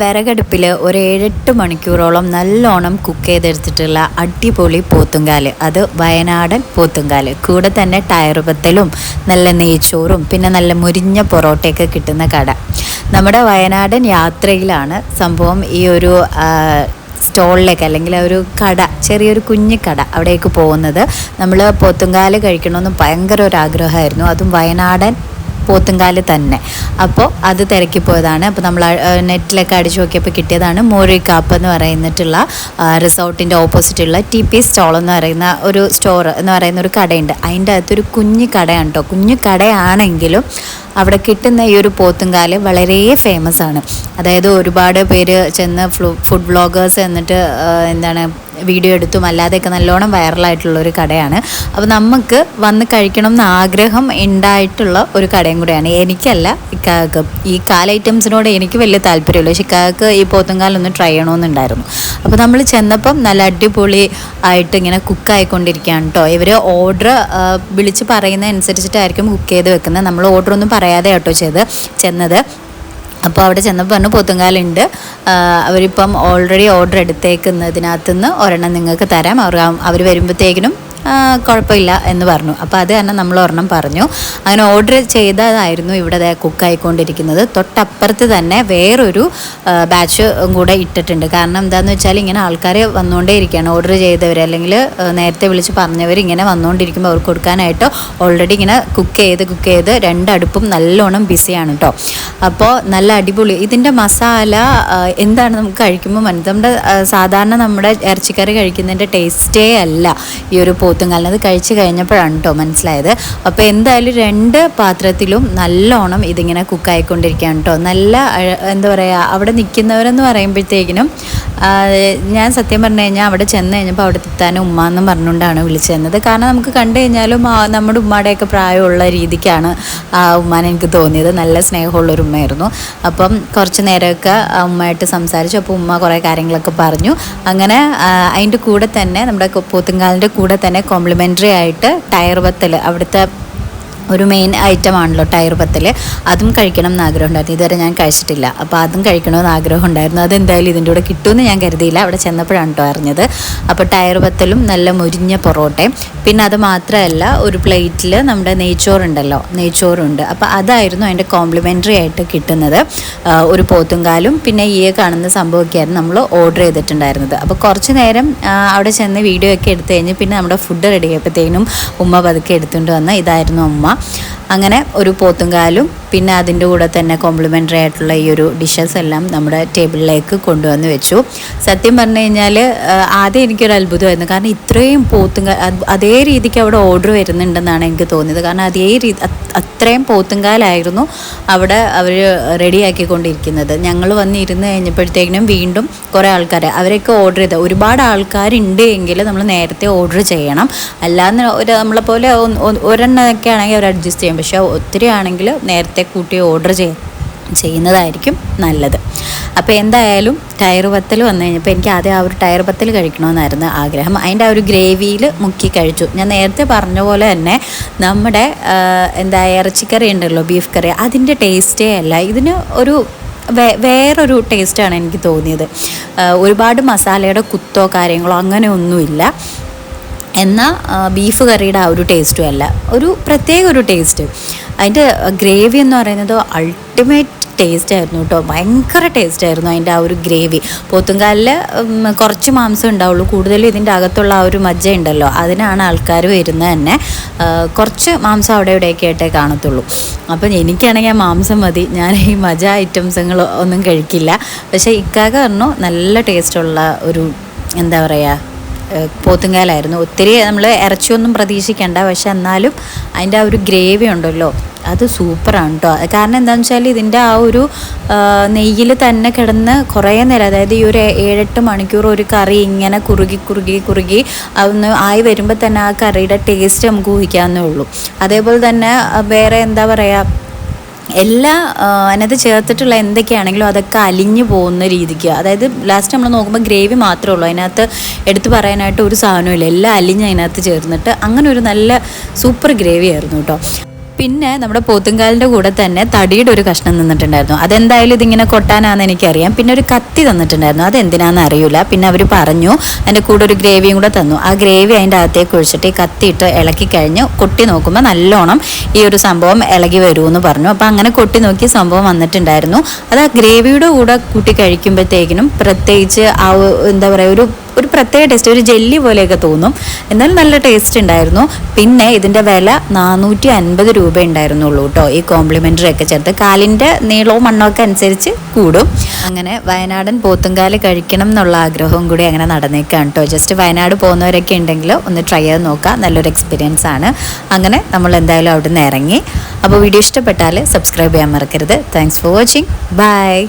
വിറകടുപ്പിൽ ഒരു ഏഴെട്ട് മണിക്കൂറോളം നല്ലോണം കുക്ക് ചെയ്തെടുത്തിട്ടുള്ള അടിപൊളി പോത്തുങ്കാൽ അത് വയനാടൻ പോത്തുങ്കാൽ കൂടെ തന്നെ ടയർ ടയറുപത്തലും നല്ല നെയ്ച്ചോറും പിന്നെ നല്ല മുരിഞ്ഞ പൊറോട്ടയൊക്കെ കിട്ടുന്ന കട. നമ്മുടെ വയനാടൻ യാത്രയിലാണ് സംഭവം ഈ ഒരു സ്റ്റോളിലേക്ക് അല്ലെങ്കിൽ ഒരു കട ചെറിയൊരു കുഞ്ഞു കട അവിടേക്ക് പോകുന്നത്. നമ്മൾ പോത്തുങ്കാൽ കഴിക്കണമെന്ന് ഭയങ്കര ഒരു ആഗ്രഹമായിരുന്നു. അതും വയനാടൻ പോത്തുങ്കാൽ തന്നെ. അപ്പോൾ അത് തിരക്കി പോയതാണ് അപ്പോൾ നമ്മൾ നെറ്റിലൊക്കെ അടിച്ചു നോക്കിയപ്പോൾ കിട്ടിയതാണ് മോറിക്കാപ്പ് എന്ന് പറയുന്നിട്ടുള്ള റിസോർട്ടിന്റെ ഓപ്പോസിറ്റുള്ള ടി പി സ്റ്റോൾ എന്ന് പറയുന്ന ഒരു സ്റ്റോർ എന്ന് പറയുന്ന ഒരു കടയുണ്ട്. അതിന്റെ അകത്തൊരു കുഞ്ഞു കടയാണ് കേട്ടോ കുഞ്ഞു കടയാണെങ്കിലും അവിടെ കിട്ടുന്ന ഈ ഒരു പോത്തുംകാൽ വളരെ ഫേമസ് ആണ്. അതായത് ഒരുപാട് പേര് ചെന്ന് ഫുഡ് വ്ളോഗേഴ്സ് എന്നിട്ട് എന്താണ് വീഡിയോ എടുത്തും അല്ലാതെയൊക്കെ നല്ലോണം വൈറലായിട്ടുള്ള ഒരു കടയാണ്. അപ്പോൾ നമുക്ക് വന്ന് കഴിക്കണം എന്ന് ആഗ്രഹം ഉണ്ടായിട്ടുള്ള ഒരു കടയും കൂടെയാണ്. എനിക്കല്ല ഇക്കാക്ക് ഈ കാല ഐറ്റംസിനോട് എനിക്ക് വലിയ താല്പര്യമില്ല. പക്ഷെ ഇക്കാക്ക് ഈ പോത്തുംകാലൊന്ന് ട്രൈ ചെയ്യണമെന്നുണ്ടായിരുന്നു അപ്പോൾ നമ്മൾ ചെന്നപ്പം നല്ല അടിപൊളി ആയിട്ട് ഇങ്ങനെ കുക്കായിക്കൊണ്ടിരിക്കുകയാണ് കേട്ടോ ഇവർ ഓർഡർ വിളിച്ച് പറയുന്ന അനുസരിച്ചിട്ടായിരിക്കും കുക്ക് ചെയ്ത് വെക്കുന്നത്. നമ്മൾ ഓർഡർ ഒന്നും പറയാതെ കേട്ടോ ചെയ്ത് ചെന്നത്. അപ്പോൾ അവിടെ ചെന്നപ്പോൾ പറഞ്ഞു പൊത്തുങ്കാലുണ്ട് അവരിപ്പം ഓൾറെഡി ഓർഡർ എടുത്തേക്കുന്നതിനകത്തുനിന്ന് ഒരെണ്ണം നിങ്ങൾക്ക് തരാം. അവർ അവർ വരുമ്പോഴത്തേക്കിനും കുഴപ്പമില്ല എന്ന് പറഞ്ഞു. അപ്പോൾ അത് തന്നെ നമ്മൾ ഒരെണ്ണം പറഞ്ഞു. അങ്ങനെ ഓർഡർ ചെയ്തതായിരുന്നു ഇവിടെ കുക്കായിക്കൊണ്ടിരിക്കുന്നത്. തൊട്ടപ്പുറത്ത് തന്നെ വേറൊരു ബാച്ച് കൂടെ ഇട്ടിട്ടുണ്ട്. കാരണം എന്താണെന്ന് വെച്ചാൽ ഇങ്ങനെ ആൾക്കാർ വന്നുകൊണ്ടേ ഇരിക്കുകയാണ്. ഓർഡർ ചെയ്തവർ അല്ലെങ്കിൽ നേരത്തെ വിളിച്ച് പറഞ്ഞവർ ഇങ്ങനെ വന്നുകൊണ്ടിരിക്കുമ്പോൾ അവർക്ക് കൊടുക്കാനായിട്ട് ഓൾറെഡി ഇങ്ങനെ കുക്ക് ചെയ്ത് കുക്ക് ചെയ്ത് രണ്ടടുപ്പും നല്ലോണം ബിസിയാണ് കേട്ടോ അപ്പോൾ നല്ല അടിപൊളി. ഇതിന്റെ മസാല എന്താണ് നമുക്ക് കഴിക്കുമ്പോൾ നമ്മുടെ സാധാരണ നമ്മുടെ ഇറച്ചിക്കറി കഴിക്കുന്നതിന്റെ ടേസ്റ്റേ അല്ല ഈ ഒരു പോത്തുങ്കാലിന് അത് കഴിച്ച് കഴിഞ്ഞപ്പോഴാണ് കേട്ടോ മനസ്സിലായത്. അപ്പോൾ എന്തായാലും രണ്ട് പാത്രത്തിലും നല്ലോണം ഇതിങ്ങനെ കുക്കായിക്കൊണ്ടിരിക്കുകയാണ് കേട്ടോ നല്ല എന്താ പറയുക അവിടെ നിൽക്കുന്നവരെന്ന് പറയുമ്പോഴത്തേക്കിനും ഞാൻ സത്യം പറഞ്ഞു കഴിഞ്ഞാൽ അവിടെ ചെന്ന് കഴിഞ്ഞപ്പോൾ അവിടെ എത്താൻ ഉമ്മ എന്നും പറഞ്ഞുകൊണ്ടാണ് വിളിച്ചത് കാരണം നമുക്ക് കണ്ടു കഴിഞ്ഞാലും നമ്മുടെ ഉമ്മയുടെയൊക്കെ പ്രായമുള്ള രീതിക്കാണ് ആ ഉമ്മാനെ എനിക്ക് തോന്നിയത്. നല്ല സ്നേഹമുള്ള ഒരു ഉമ്മയായിരുന്നു. അപ്പം കുറച്ച് നേരമൊക്കെ ഉമ്മയായിട്ട് സംസാരിച്ചു. അപ്പോൾ ഉമ്മ കുറേ കാര്യങ്ങളൊക്കെ പറഞ്ഞു. അങ്ങനെ അതിന്റെ കൂടെ തന്നെ നമ്മുടെ പോത്തുങ്കാലിന്റെ കൂടെ തന്നെ കോംപ്ലിമെന്ററി ആയിട്ട് ടയർ വത്തൽ അവിടുത്തെ ഒരു മെയിൻ ഐറ്റം ആണല്ലോ ടയർ പത്തൽ അതും കഴിക്കണം എന്ന് ആഗ്രഹം ഉണ്ടായിരുന്നു ഇതുവരെ ഞാൻ കഴിച്ചിട്ടില്ല. അപ്പോൾ അതും കഴിക്കണമെന്ന് ആഗ്രഹം ഉണ്ടായിരുന്നു അതെന്തായാലും ഇതിന്റെ കൂടെ കിട്ടുമെന്ന് ഞാൻ കരുതിയില്ല. അവിടെ ചെന്നപ്പോഴാണ് കേട്ടോ അറിഞ്ഞത്. അപ്പോൾ ടയർ പത്തലും നല്ല മുരിഞ്ഞ പൊറോട്ടയും. പിന്നെ അത് മാത്രമല്ല ഒരു പ്ലേറ്റിൽ നമ്മുടെ നെയ്ച്ചോറുണ്ടല്ലോ. നെയ്ച്ചോറുണ്ട്. അപ്പോൾ അതായിരുന്നു അതിന്റെ കോംപ്ലിമെന്ററി ആയിട്ട് കിട്ടുന്നത്. ഒരു പോത്തുംകാലും പിന്നെ ഈ കാണുന്ന സംഭവമൊക്കെയായിരുന്നു നമ്മൾ ഓർഡർ ചെയ്തിട്ടുണ്ടായിരുന്നത്. അപ്പോൾ കുറച്ച് നേരം അവിടെ ചെന്ന് വീഡിയോ ഒക്കെ എടുത്തു കഴിഞ്ഞ് പിന്നെ നമ്മുടെ ഫുഡ് റെഡി ആയപ്പോഴത്തേനും ഉമ്മ പതുക്കെ എടുത്തുകൊണ്ട് വന്ന ഇതായിരുന്നു ഉമ്മ. അങ്ങനെ ഒരു പോത്തുംകാലും പിന്നെ അതിന്റെ കൂടെ തന്നെ കോംപ്ലിമെന്ററി ആയിട്ടുള്ള ഈ ഒരു ഡിഷസ് എല്ലാം നമ്മുടെ ടേബിളിലേക്ക് കൊണ്ടുവന്ന് വെച്ചു. സത്യം പറഞ്ഞു കഴിഞ്ഞാൽ ആദ്യം എനിക്കൊരു അത്ഭുതമായിരുന്നു. കാരണം ഇത്രയും പോത്തുങ്കാൽ അതേ രീതിക്ക് അവിടെ ഓർഡർ വരുന്നുണ്ടെന്നാണ് എനിക്ക് തോന്നിയത്. കാരണം അതേ രീതി അത് അത്രയും പോത്തുങ്കാലായിരുന്നു അവിടെ അവർ റെഡിയാക്കിക്കൊണ്ടിരിക്കുന്നത്. ഞങ്ങൾ വന്നിരുന്ന് കഴിഞ്ഞപ്പോഴത്തേക്കിനും വീണ്ടും കുറേ ആൾക്കാർ അവരൊക്കെ ഓർഡർ ചെയ്ത. ഒരുപാട് ആൾക്കാരുണ്ട് എങ്കിൽ നമ്മൾ നേരത്തെ ഓർഡർ ചെയ്യണം. അല്ലാന്ന് ഒരു നമ്മളെപ്പോലെ ഒരെണ്ണമൊക്കെ ആണെങ്കിൽ അവർ അഡ്ജസ്റ്റ് ചെയ്യും. പക്ഷേ ഒത്തിരി ആണെങ്കിൽ നേരത്തെ കൂട്ടി ഓർഡർ ചെയ്യും ചെയ്യുന്നതായിരിക്കും നല്ലത്. അപ്പോൾ എന്തായാലും ടയർ പത്തൽ വന്നു കഴിഞ്ഞപ്പോൾ എനിക്ക് ആദ്യം ആ ഒരു ടയർ പത്തൽ കഴിക്കണമെന്നായിരുന്നു ആഗ്രഹം. അതിന്റെ ആ ഒരു ഗ്രേവിയിൽ മുക്കി കഴിച്ചു. ഞാൻ നേരത്തെ പറഞ്ഞ പോലെ തന്നെ നമ്മുടെ എന്താ ഇറച്ചിക്കറി ഉണ്ടല്ലോ ബീഫ് കറി അതിന്റെ ടേസ്റ്റേ അല്ല. ഇതിന് ഒരു വേ- വേറൊരു ടേസ്റ്റാണ് എനിക്ക് തോന്നിയത്. ഒരുപാട് മസാലയുടെ കുത്തോ കാര്യങ്ങളോ അങ്ങനെ ഒന്നുമില്ല. എന്നാൽ ബീഫ് കറിയുടെ ആ ഒരു ടേസ്റ്റും അല്ല. ഒരു പ്രത്യേക ഒരു ടേസ്റ്റ് അതിന്റെ ഗ്രേവി എന്ന് പറയുന്നത് അൾട്ടിമേറ്റ് ടേസ്റ്റ് ആയിരുന്നു കേട്ടോ. ഭയങ്കര ടേസ്റ്റ് ആയിരുന്നു അതിന്റെ ആ ഒരു ഗ്രേവി പോത്തുംകാലിൽ കുറച്ച് മാംസം ഉണ്ടാവുള്ളൂ. കൂടുതലും ഇതിന്റെ അകത്തുള്ള ആ ഒരു മജ്ജ ഉണ്ടല്ലോ. അതിനാണ് ആൾക്കാർ വരുന്നത് തന്നെ. കുറച്ച് മാംസം അവിടെ ഇവിടെയൊക്കെ ആയിട്ടേ കാണത്തുള്ളൂ. അപ്പം എനിക്കാണെങ്കിൽ മാംസം മതി. ഞാൻ ഈ മജ ഐറ്റംസുകൾ ഒന്നും കഴിക്കില്ല. പക്ഷേ ഇക്കാക്ക പറഞ്ഞു നല്ല ടേസ്റ്റുള്ള ഒരു എന്താ പറയുക പോത്തുങ്കാലായിരുന്നു. ഒത്തിരി നമ്മൾ ഇറച്ചിയൊന്നും പ്രതീക്ഷിക്കേണ്ട. പക്ഷെ എന്നാലും അതിന്റെ ആ ഒരു ഗ്രേവി ഉണ്ടല്ലോ അത് സൂപ്പറാണ് കേട്ടോ കാരണം എന്താണെന്ന് വെച്ചാൽ ഇതിന്റെ ആ ഒരു നെയ്യിൽ തന്നെ കിടന്ന് കുറേ നേരം അതായത് ഈ ഒരു ഏഴെട്ട് മണിക്കൂർ ഒരു കറി ഇങ്ങനെ കുറുകി കുറുകി കുറുകി അതൊന്ന് ആയി വരുമ്പോൾ തന്നെ ആ കറിയുടെ ടേസ്റ്റ് നമുക്ക് ഊഹിക്കാവുന്നേ ഉള്ളൂ. അതേപോലെ തന്നെ വേറെ എന്താ പറയുക എല്ലാ അതിനകത്ത് ചേർത്തിട്ടുള്ള എന്തൊക്കെയാണെങ്കിലും അതൊക്കെ അലിഞ്ഞു പോകുന്ന രീതിക്ക്. അതായത് ലാസ്റ്റ് നമ്മൾ നോക്കുമ്പോൾ ഗ്രേവി മാത്രമേ ഉള്ളൂ. അതിനകത്ത് എടുത്തു പറയാനായിട്ട് ഒരു സാധനമില്ല എല്ലാം അലിഞ്ഞ് അതിനകത്ത് ചേർന്നിട്ട് അങ്ങനെ ഒരു നല്ല സൂപ്പർ ഗ്രേവി ആയിരുന്നു കേട്ടോ. പിന്നെ നമ്മുടെ പോത്തുംകാലിന്റെ കൂടെ തന്നെ തടിയുടെ ഒരു കഷ്ണം നിന്നിട്ടുണ്ടായിരുന്നു. അതെന്തായാലും ഇതിങ്ങനെ കൊട്ടാനാന്ന് എനിക്കറിയാം. പിന്നെ ഒരു കത്തി തന്നിട്ടുണ്ടായിരുന്നു. എന്തിനാണെന്ന് അറിയില്ല പിന്നെ അവർ പറഞ്ഞു അതിന്റെ കൂടെ ഒരു ഗ്രേവിയും കൂടെ തന്നു. ആ ഗ്രേവി അതിന്റെ അകത്തേക്ക് ഒഴിച്ചിട്ട് ഈ കത്തിയിട്ട് ഇളക്കി കഴിഞ്ഞ് കൊട്ടി നോക്കുമ്പോൾ നല്ലോണം ഈ ഒരു സംഭവം ഇളകി വരുമെന്ന് പറഞ്ഞു. അപ്പോൾ അങ്ങനെ കൊട്ടി നോക്കി സംഭവം വന്നിട്ടുണ്ടായിരുന്നു. അത് ആ ഗ്രേവിയുടെ കൂടെ കൂട്ടി കഴിക്കുമ്പോഴത്തേക്കിനും പ്രത്യേകിച്ച് ആ എന്താ പറയുക ഒരു ഒരു പ്രത്യേക ടേസ്റ്റ് ഒരു ജെല്ലി പോലെയൊക്കെ തോന്നും. എന്നാലും നല്ല ടേസ്റ്റ് ഉണ്ടായിരുന്നു. പിന്നെ ഇതിന്റെ വില നാനൂറ്റി അൻപത് രൂപ ഉണ്ടായിരുന്നുള്ളൂ കേട്ടോ ഈ കോംപ്ലിമെന്ററി ഒക്കെ ചേർത്ത് കാലിന്റെ നീളവും മണ്ണൊക്കെ അനുസരിച്ച് കൂടും. അങ്ങനെ വയനാടൻ പോത്തുംകാൽ കഴിക്കണം എന്നുള്ള ആഗ്രഹവും കൂടി അങ്ങനെ നടന്നേക്കാണ് കേട്ടോ ജസ്റ്റ് വയനാട് പോകുന്നവരൊക്കെ ഉണ്ടെങ്കിൽ ഒന്ന് ട്രൈ ചെയ്ത് നോക്കാം. നല്ലൊരു എക്സ്പീരിയൻസ് ആണ്. അങ്ങനെ നമ്മൾ എന്തായാലും അവിടെ നിന്ന് ഇറങ്ങി. അപ്പോൾ വീഡിയോ ഇഷ്ടപ്പെട്ടാൽ സബ്സ്ക്രൈബ് ചെയ്യാൻ മറക്കരുത്. Thanks for watching bye